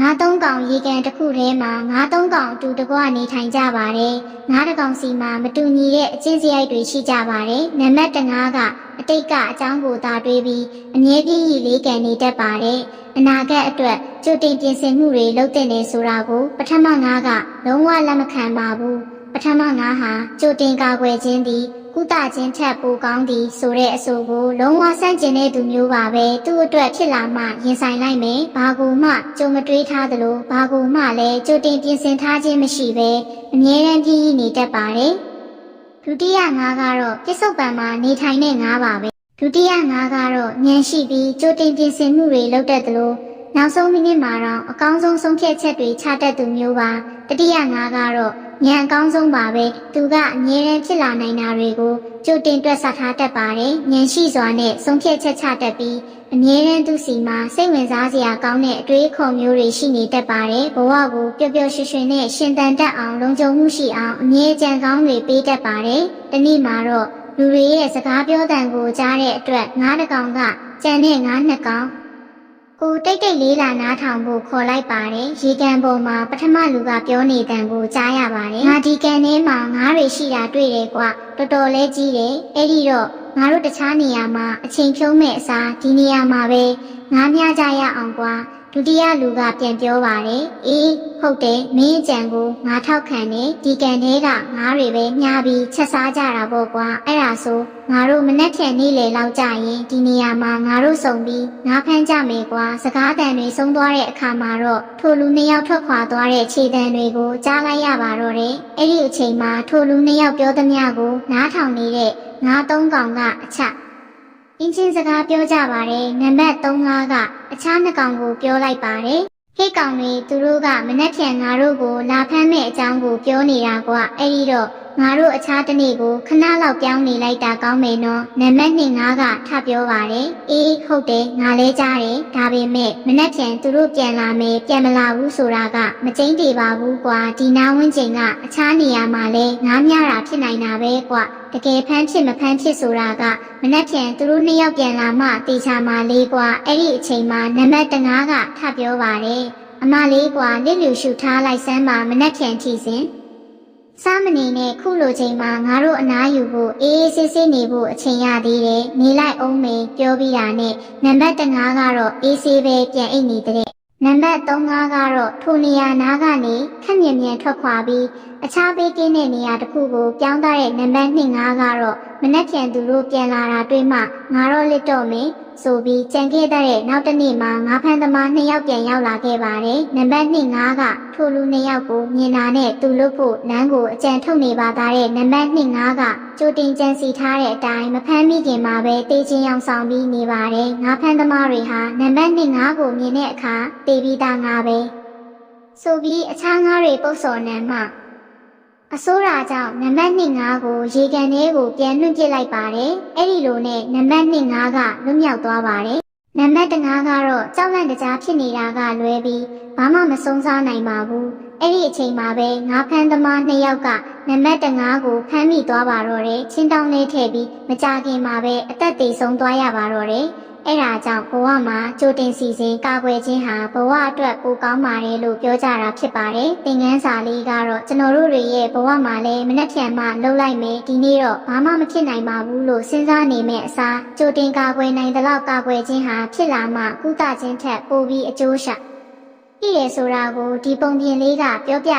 ငါးသုံးကောင်ရေကန်တစ်ခုထဲမှာငါးသုံးကောင်အတူတကွနေထိုင်ကြပါတယ်ငါးတစ်ကောင်စီမှာမတူညီတဲ့အချင်းစရိုက်တွေရှိကြပါတယ်နံပါတ်တစ်ငါးကအတိတ်ကအကြောင်းကိုသာတွေးပြီးအမြဲပြည့်ရည်လေးကန်နေတတ်ပါတယ်အနာဂတ်အတွက်ကြိုတင်ပြင်ဆင်မှုတွေလုပ်တဲ့နေဆိုတာကိုပထမငါးကလုံးဝလက်မခံပါဘူးပထမငါးဟာကြိုတင်ကာကွယ်ခြင်းသည် ကုသခြင်းထက်ပိုကောင်းသည်ဆိုတဲ့အဆိုကိုလုံးဝဆန့်ကျင်တဲ့သူမျိုးပါပဲသူ့အတွက်ဖြစ်လာမှရင်ဆိုင်လိုက်မယ်ဘာကူမှကြုံမတွေးထားသလိုဘာကူမှလည်းကြိုတင်ပြင်ဆင်ထားခြင်းမရှိပဲအမြဲတမ်းပြည့်ရည်နေတတ်ပါတယ်ဒုတိယငါးကတော့ပြစ္ဆုတ်ပံမှာနေထိုင်တဲ့ငါးပါပဲဒုတိယငါးကတော့ဉာဏ်ရှိပြီးကြိုတင်ပြင်ဆင်မှုတွေလုပ်တတ်သလိုနောက်ဆုံးမိနစ်မှာတော့အကောင်းဆုံးဆုံးဖြတ်ချက်တွေချတတ်သူမျိုးပါတတိယငါးကတော့ ဉာဏ်အကောင်းဆုံးပါပဲသူကအမြဲတမ်းဖြစ်လာနိုင်တာတွေကိုကြိုတင်တွက်ဆထားတတ်ပါတယ်ဉာဏ်ရှိစွာနဲ့ဆုံးဖြတ်ချက်ချတတ်ပြီးအမြဲတမ်းသူစီမှာစိတ်ဝင်စားစရာကောင်းတဲ့အတွေးအခေါ်မျိုးတွေရှိနေတတ်ပါတယ်ဘဝကိုပျော်ပျော်ရွှင်ရွှင်နဲ့ရှင်သန်တတ်အောင်လုံခြုံမှုရှိအောင်အမြဲကြံကောင်းတွေပေးတတ်ပါတယ်တနည်းမှာတော့လူတွေရဲ့စကားပြောတန်ကိုကြားတဲ့အတွက်ငါးတစ်ကောင်ကကြံတဲ့ငါးနှစ်ကောင် ကိုတိတ်တိတ်လေးလာနားထောင်ဖို့ခေါ်လိုက်ပါတယ်ရေကန်ပေါ်မှာပထမလူကပြောနေတန်ကိုကြားရပါတယ်ငါဒီကန်ထဲမှာငါးတွေရှိတာတွေ့တယ်ကွာတော်တော်လေးကြီးတယ်အဲ့ဒီတော့ငါတို့တခြားနေရာမှာအချိန်ဖြုံးမဲ့အစားဒီနေရာမှာပဲငါးများကြရအောင်ကွာ ဒုတိယလူကပြန်ပြောပါတယ်အေးဟုတ်တယ်မင်းအကြံကိုငါထောက်ခံတယ်ဒီကန်ထဲကငါးတွေပဲညားပြီးချက်စားကြတာပေါ့ကွာအဲ့ဒါဆိုငါတို့မနှက်ဖြန်နေလေလောက်ကြရင်ဒီနေရာမှာငါတို့စုံပြီးငါဖမ်းကြမယ်ကွာစကားတန်တွေဆုံးသွားတဲ့အခါမှာတော့ထိုလူနှစ်ယောက်ထွက်ခွာသွားတဲ့ခြေတံတွေကိုကြားလိုက်ရပါတော့တယ်အဲ့ဒီအချိန်မှာထိုလူနှစ်ယောက်ပြောသမျှကိုနားထောင်နေတဲ့ငါသုံးကောင်ကအချက် အင်းချင်းစကားပြောကြပါတယ်နံပါတ်3ကအခြားနှစ်ကောင်ကိုပြောလိုက်ပါတယ်ဟေ့ကောင်တွေသူတို့ကမနှက်ဖြန်ငါတို့ကိုလာဖမ်းမဲ့အကြောင်းကိုပြောနေတာကွာအဲ့ဒီတော့ငါတို့အခြားတစ်နေ့ကိုခဏလောက်ပြောင်းနေလိုက်တာကောင်းမယ်နော်နံပါတ်2 5ကထပ်ပြောပါတယ်အေးဟုတ်တယ်ငါလဲကြားတယ်ဒါပေမဲ့မနှက်ဖြန်သူတို့ပြန်လာမယ်ပြန်မလာဘူးဆိုတာကမကျိန်းတေပါဘူးကွာဒီနာဝင်းချိန်ကအခြားနေရာမှာလဲငါးများတာဖြစ်နိုင်တာပဲကွာ တကယ်ဖမ်းဖြစ်မဖမ်းဖြစ်ဆိုတာကမနှက်ဖြန်သူတို့နှစ်ယောက်ပြန်လာမှတေချာမှလေးကွာအဲ့ဒီအချိန်မှာနံပါတ်5ကထပ်ပြောပါတယ်အမလေးကွာလစ်လူရှုထားလိုက်စမ်းပါမနှက်ဖြန်ထီစဉ်စားမနေနဲ့ခုလိုချိန်မှာငါတို့အနားယူဖို့အေးအေးဆေးဆေးနေဖို့အချိန်ရသေးတယ်နေလိုက်အောင်မေပြောပြီးတာနဲ့နံပါတ်5ကတော့အေးဆေးပဲပြန်အိတ်နေတဲ့ နံပါတ်3ကတော့ထိုနေရာနားကနေခက်မြင်မြန်ထွက်ခွာပြီးအခြားပေးကင်းတဲ့နေရာတစ်ခုကိုပြောင်းသွားတဲ့နံပါတ်2 5ကတော့မနှက်ပြန်သူတို့ပြန်လာတာတွေ့မှငါတော့လစ်တော့မယ် ဆိုပြီးကြံခဲ့တဲ့နောက်တစ်နေ့မှာငါးဖန်သမားနှစ်ယောက်ပြန်ရောက်လာခဲ့ပါတယ်နံပါတ်2 5ကထိုလူနှစ်ယောက်ကိုမြင်တာနဲ့သူလို့ဖို့လမ်းကိုအကြံထုတ်နေပါသားတဲ့နံပါတ်2 5ကကြိုတင်ကြံစီထားတဲ့အတိုင်းမဖမ်းမိခင်မှာပဲတေးချင်းရောင်ဆောင်ပြီးနေပါတယ်ငါးဖန်သမားတွေဟာနံပါတ်2 5ကိုမြင်တဲ့အခါတေးပြီးသားငါပဲဆိုပြီးအခြားငါးတွေပုတ်စော်နံမှ အစိုးရကြောင့်နံပါတ်25ကိုရေကန်ထဲကိုပြန်လွှင့်ပစ်လိုက်ပါတယ်။အဲ့ဒီလိုနဲ့နံပါတ်25ကလွတ်မြောက်သွားပါတယ်။နံပါတ်5ကတော့ကြောက်လန့်တကြားဖြစ်နေတာကလွဲပြီးဘာမှမဆုံးစားနိုင်ပါဘူး။အဲ့ဒီအချိန်မှာပဲငါးဖမ်းသမား2ယောက်ကနံပါတ်5ကိုဖမ်းမိသွားပါတော့တယ်။ချင်းတောင်းလေးထည့်ပြီးမကြခင်မှာပဲအသက်သေဆုံးသွားရပါတော့တယ်။ အဲ့ဒါကြောင့်ဘဝမှာကြိုတင်စီစဉ်ကာကွယ်ခြင်းဟာဘဝအတွက်ပိုကောင်းပါတယ်လို့ပြောကြတာဖြစ်ပါတယ်။သင်ခန်းစာလေးကတော့ကျွန်တော်တို့တွေရဲ့ဘဝမှာလည်းမနှက်ဖြန်မှလှုပ်လိုက်မယ်ဒီနေ့တော့ဘာမှမဖြစ်နိုင်ပါဘူးလို့စဉ်းစားနေမယ့်အစားကြိုတင်ကာကွယ်နိုင်တဲ့လောက်ကာကွယ်ခြင်းဟာဖြစ်လာမှကုသခြင်းထက်ပိုပြီးအကျိုးရှာ။ပြည်ရဆိုတာကိုဒီပုံပြင်လေးကပြောပြ